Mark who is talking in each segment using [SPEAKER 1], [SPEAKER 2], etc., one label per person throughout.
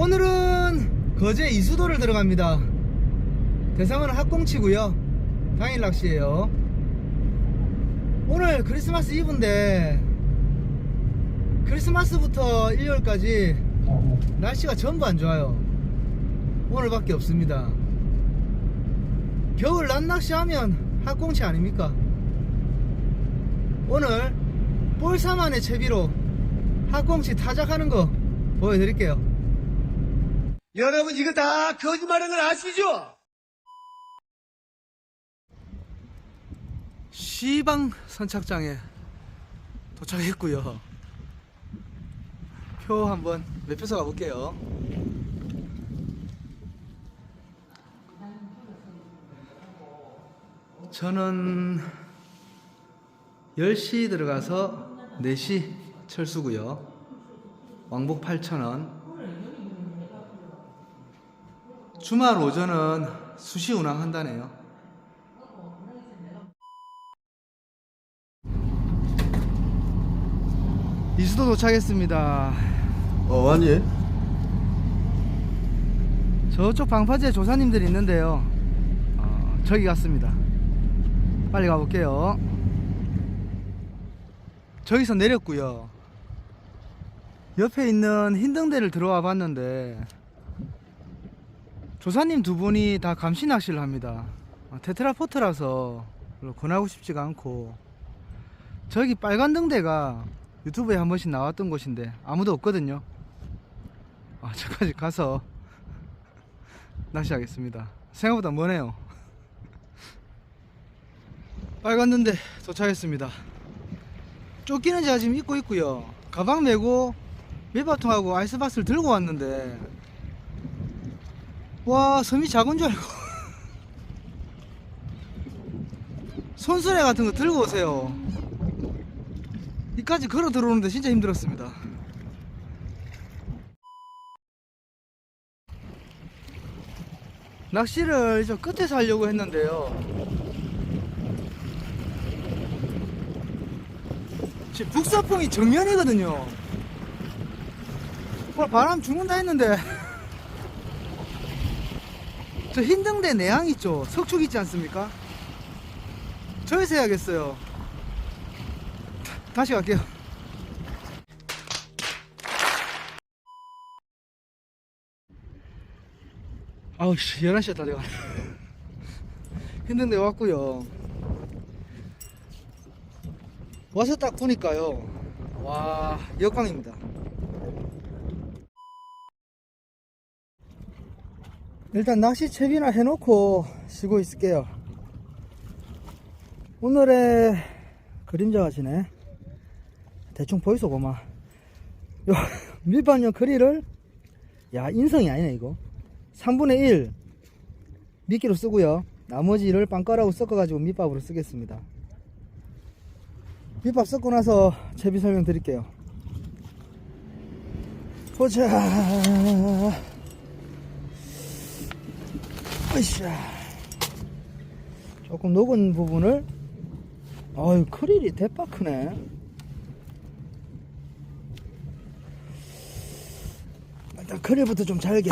[SPEAKER 1] 오늘은 거제 이수도를 들어갑니다. 대상은 학꽁치고요. 당일 낚시예요. 오늘 크리스마스 이브인데 크리스마스부터 일요일까지 날씨가 전부 안 좋아요. 오늘밖에 없습니다. 겨울 낮 낚시 하면 학꽁치 아닙니까? 오늘 볼사만의 채비로 학꽁치 타작하는 거 보여드릴게요.
[SPEAKER 2] 여러분 이거 다 거짓말하는 걸 아시죠?
[SPEAKER 1] 시방 선착장에 도착했고요. 표 한번 매표소 가볼게요. 저는 10시 들어가서 4시 철수고요. 왕복 8,000원. 주말 오전은 수시 운항한다네요. 이수도 도착했습니다.
[SPEAKER 2] 어 아니
[SPEAKER 1] 저쪽 방파제 조사님들이 있는데요. 어, 저기 갔습니다. 빨리 가볼게요. 저기서 내렸고요. 옆에 있는 흰등대를 들어와 봤는데 조사님 두 분이 다 감시 낚시를 합니다. 어, 테트라포트라서 권하고 싶지가 않고 저기 빨간 등대가 유튜브에 한 번씩 나왔던 곳인데 아무도 없거든요. 아, 저까지 가서 낚시하겠습니다. 생각보다 머네요. 빨간 등대 도착했습니다. 쫓기는 제가 지금 입고 있고요. 가방 메고 밀바통하고 아이스박스를 들고 왔는데 와 섬이 작은 줄 알고 손수레 같은 거 들고 오세요. 이까지 걸어 들어오는데 진짜 힘들었습니다. 낚시를 저 끝에서 하려고 했는데요. 북서풍이 정면이거든요. 바람 죽는다 했는데 저 흰등대 내항 있죠? 석축 있지 않습니까? 저기서 해야겠어요. 다- 다시 갈게요. 아우 씨 11시에 다 돼가 힘든데 왔고요 와서 딱 보니까요 와 역광입니다 일단 낚시 채비나 해놓고 쉬고 있을게요. 오늘의 그림자가 지네. 대충 보이소 고마. 요 밀반용 크리를 야 인성이 아니네 이거. 3분의 1 미끼로 쓰고요. 나머지를 빵가루하고 섞어가지고 밑밥으로 쓰겠습니다. 밑밥 섞고 나서 채비 설명 드릴게요. 보자 으쌰 조금 녹은 부분을 아유 크릴이 대박 크네. 일단 크릴부터 좀 잘게.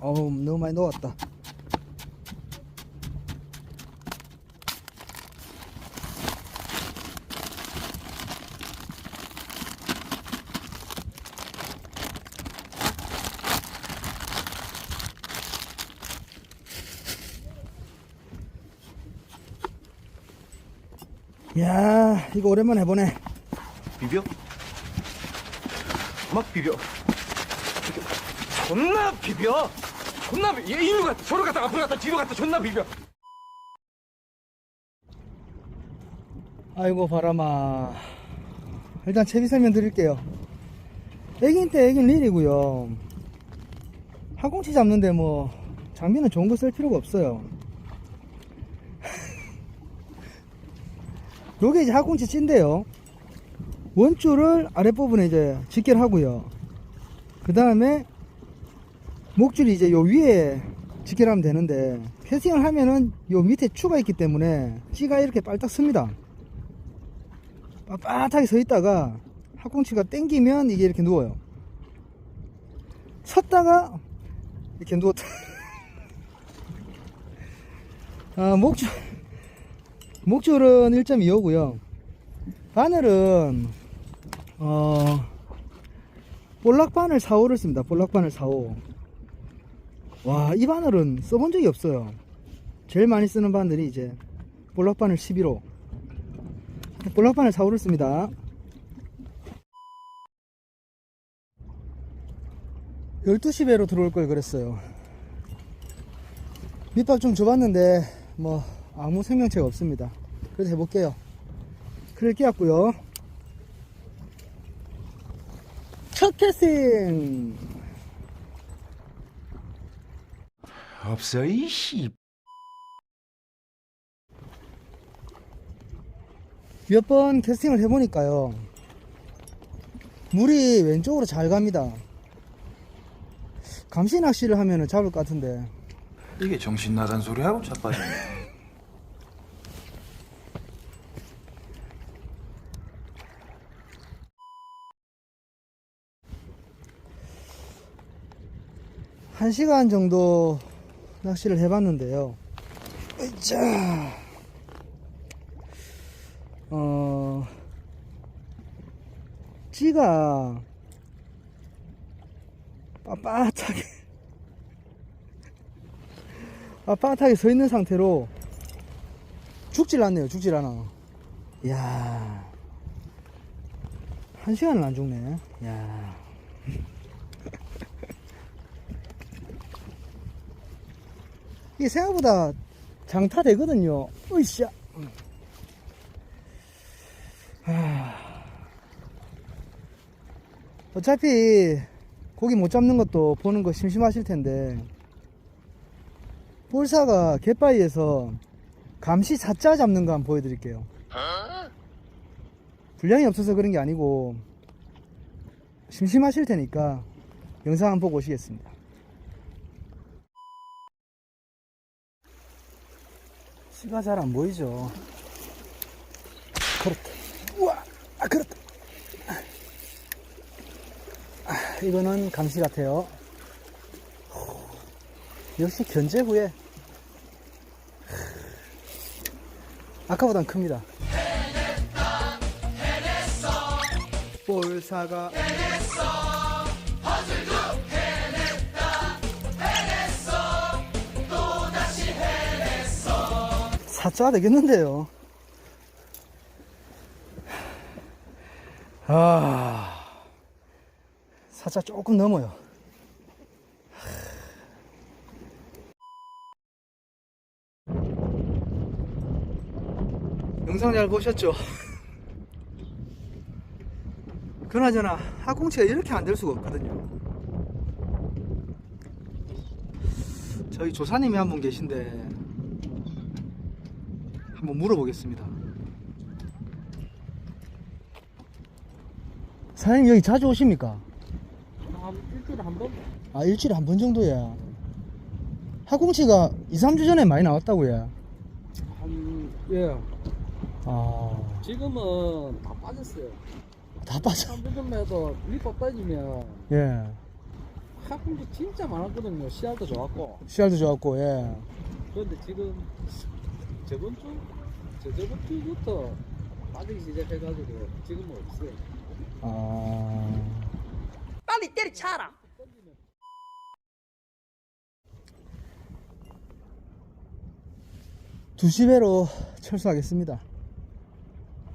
[SPEAKER 1] 어우 너무 많이 녹았다 야 이거 오랜만에 해보네.
[SPEAKER 2] 비벼? 막 비벼. 비벼. 존나 비벼. 존나 비얘 이리로 갔다 저로 갔다 앞으로 갔다 뒤로 갔다 존나 비벼.
[SPEAKER 1] 아이고 바람아. 일단 채비 설명 드릴게요. 애긴 때 애긴 릴이고요. 항공치 잡는데 뭐 장비는 좋은 거 쓸 필요가 없어요 요게 이제 항공치 찐데요 원줄을 아랫부분에 이제 직결 하고요 그 다음에 목줄이 이제 요 위에 직결하면 되는데 패싱을 하면은 요 밑에 추가 있기 때문에 찌가 이렇게 빨딱 씁니다 빳빳하게 서 있다가 학꽁치가 땡기면 이게 이렇게 누워요. 섰다가 이렇게 누웠다. 아, 목줄, 목줄은 1.25고요. 바늘은, 어, 볼락바늘 4호를 씁니다. 볼락바늘 4호. 와, 이 바늘은 써본 적이 없어요. 제일 많이 쓰는 바늘이 이제 볼락바늘 11호. 볼락바늘 4호를 씁니다. 12시 배로 들어올 걸 그랬어요. 밑밥 좀 줘봤는데, 뭐, 아무 생명체가 없습니다. 그래도 해볼게요. 그를 끼웠고요. 첫 캐스팅!
[SPEAKER 2] 없어 이씨
[SPEAKER 1] 몇 번 캐스팅을 해보니까요. 물이 왼쪽으로 잘 갑니다. 감시 낚시를 하면 잡을 것 같은데.
[SPEAKER 3] 이게 정신 나간 소리하고 자빠졌네.
[SPEAKER 1] 한 시간 정도 낚시를 해봤는데요. 자, 어, 찌가 빳빳하게, 빳빳하게 서 있는 상태로 죽질 않네요. 죽질 않아. 이야, 한 시간을 안 죽네. 이야. 이게 생각보다 장타 되거든요. 으쌰. 하... 어차피 고기 못 잡는 것도 보는 거 심심하실 텐데 볼사가 갯바위에서 감시 사자 잡는 거 한번 보여드릴게요. 분량이 없어서 그런 게 아니고 심심하실 테니까 영상 한번 보고 오시겠습니다. 씨가 잘 안 보이죠. 그렇다. 우와, 아, 그렇다. 아, 이거는 감시 같아요. 역시 견제 후에 아까보단 큽니다. 볼사가 사자 되겠는데요. 아, 사자 조금 넘어요. 영상 잘 보셨죠? 그나저나 학꽁치가 이렇게 안 될 수가 없거든요. 저희 조사님이 한 분 계신데 한번 물어보겠습니다. 사장님 여기 자주 오십니까?
[SPEAKER 4] 한 일주일에 한 번?
[SPEAKER 1] 아 일주일에 한 번 정도야. 학꽁치가 2, 3주 전에 많이 나왔다고요.
[SPEAKER 4] 한, 예.
[SPEAKER 1] 아,
[SPEAKER 4] 지금은 다 빠졌어요.
[SPEAKER 1] 다 빠져.
[SPEAKER 4] 3주 전에도 밑밥 따지면
[SPEAKER 1] 예.
[SPEAKER 4] 학군도 진짜 많았거든요. 씨알도 좋았고.
[SPEAKER 1] 씨알도 좋았고, 예.
[SPEAKER 4] 그런데 지금 저번 주, 저저번 주부터 빠지기 시작해가지고 지금은 없어요.
[SPEAKER 1] 아,
[SPEAKER 5] 빨리 때려쳐라.
[SPEAKER 1] 두 시 배로 철수하겠습니다.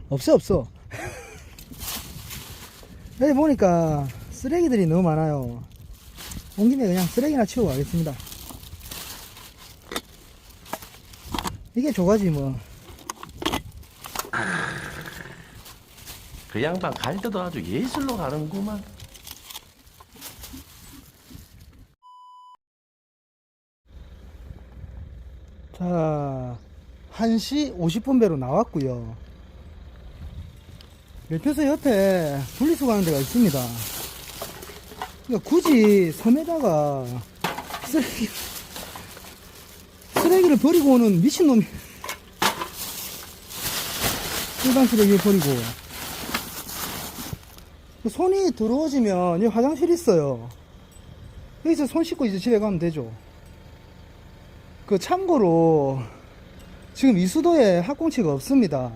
[SPEAKER 1] 없어, 없어. 여기 보니까 쓰레기들이 너무 많아요. 온 김에 그냥 쓰레기나 치우고 가겠습니다. 이게 조가지 뭐.
[SPEAKER 6] 그 양반 갈 때도 아주 예술로 가는구만.
[SPEAKER 1] 자, 1시 50분 배로 나왔고요. 매표소 옆에 분리수거하는 데가 있습니다. 그러니까 굳이 섬에다가 쓰레기, 쓰레기를 버리고 오는 미친놈이 일반 쓰레기를 버리고 그 손이 더러워지면 여기 화장실 있어요. 여기서 손 씻고 이제 집에 가면 되죠. 그 참고로 지금 이 수도에 학공치가 없습니다.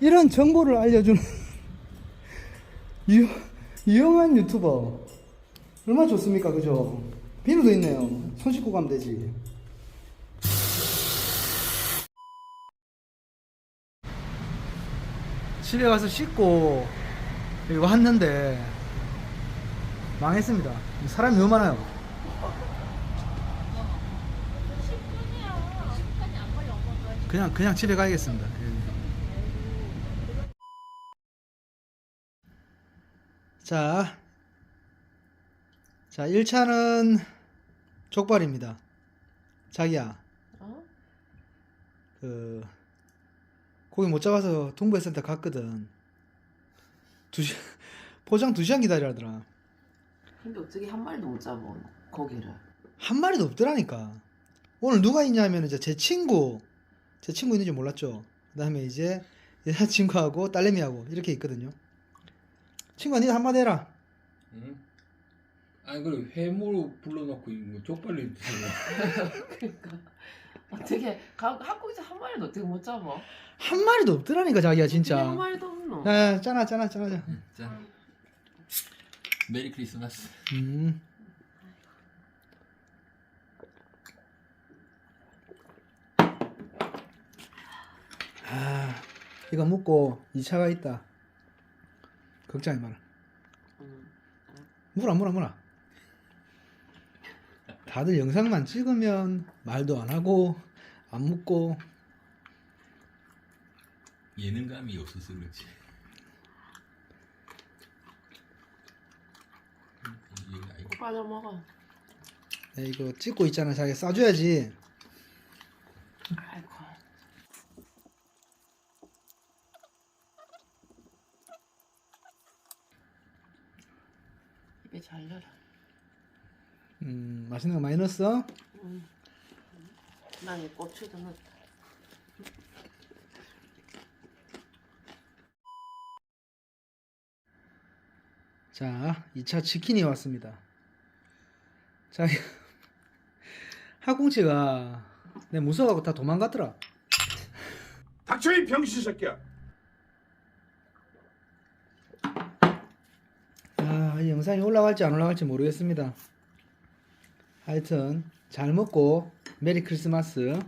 [SPEAKER 1] 이런 정보를 알려주는 유, 유용한 유튜버 얼마나 좋습니까, 그죠? 비누도 있네요. 손 씻고 가면 되지. 집에 가서 씻고 여기 왔는데 망했습니다. 사람이 너무 많아요. 그냥 그냥 집에 가야겠습니다. 예. 자, 자 1차는 족발입니다. 자기야,
[SPEAKER 5] 어?
[SPEAKER 1] 그 고기 못 잡아서 동부회센터 갔거든. 두 시, 포장 두 시간 기다리라더라.
[SPEAKER 7] 근데 어떻게 한 마리도 못 잡아 고기를
[SPEAKER 1] 한 마리도 없더라니까. 오늘 누가 있냐면 이제 제 친구, 제 친구 있는 줄 몰랐죠. 그다음에 이제 여자친구하고 딸내미하고 이렇게 있거든요. 친구야, 니도 한마디 해라.
[SPEAKER 8] 응? 아니 그래 회무로 불러놓고 뭐 족발을 드시고
[SPEAKER 7] 그러니까 어떻게 가, 한국에서 한 마리도 어떻게 못 잡아
[SPEAKER 1] 한 마리도 없더라니까 자기야
[SPEAKER 7] 어떻게 한
[SPEAKER 1] 진짜.
[SPEAKER 7] 마리도 없노
[SPEAKER 1] 야, 짜나 짜나 짜나 짜.
[SPEAKER 8] 자 메리 크리스마스
[SPEAKER 1] 음. 아, 이거 먹고 2차가 있다. 걱정하지 마라.
[SPEAKER 7] 음.
[SPEAKER 1] 물어 물어 물어. 다들 영상만 찍으면 말도 안 하고 안 묻고.
[SPEAKER 8] 예능감이 없어서 그렇지. 이게 아이고
[SPEAKER 7] 빠져 먹어.
[SPEAKER 1] 야, 이거 찍고 있잖아. 자기 싸줘야지.
[SPEAKER 7] 아이고. 입에 잘 열어
[SPEAKER 1] 음 맛있는 거 많이 넣었어?
[SPEAKER 7] 난이 고추도 넣었다.
[SPEAKER 1] 자 2차 치킨이 왔습니다. 자 학공치가 내 무서워하고 다 도망갔더라.
[SPEAKER 2] 닥쳐 이 병신 새끼야!
[SPEAKER 1] 아, 이 영상이 올라갈지 안 올라갈지 모르겠습니다 하여튼 잘 먹고 메리
[SPEAKER 7] 크리스마스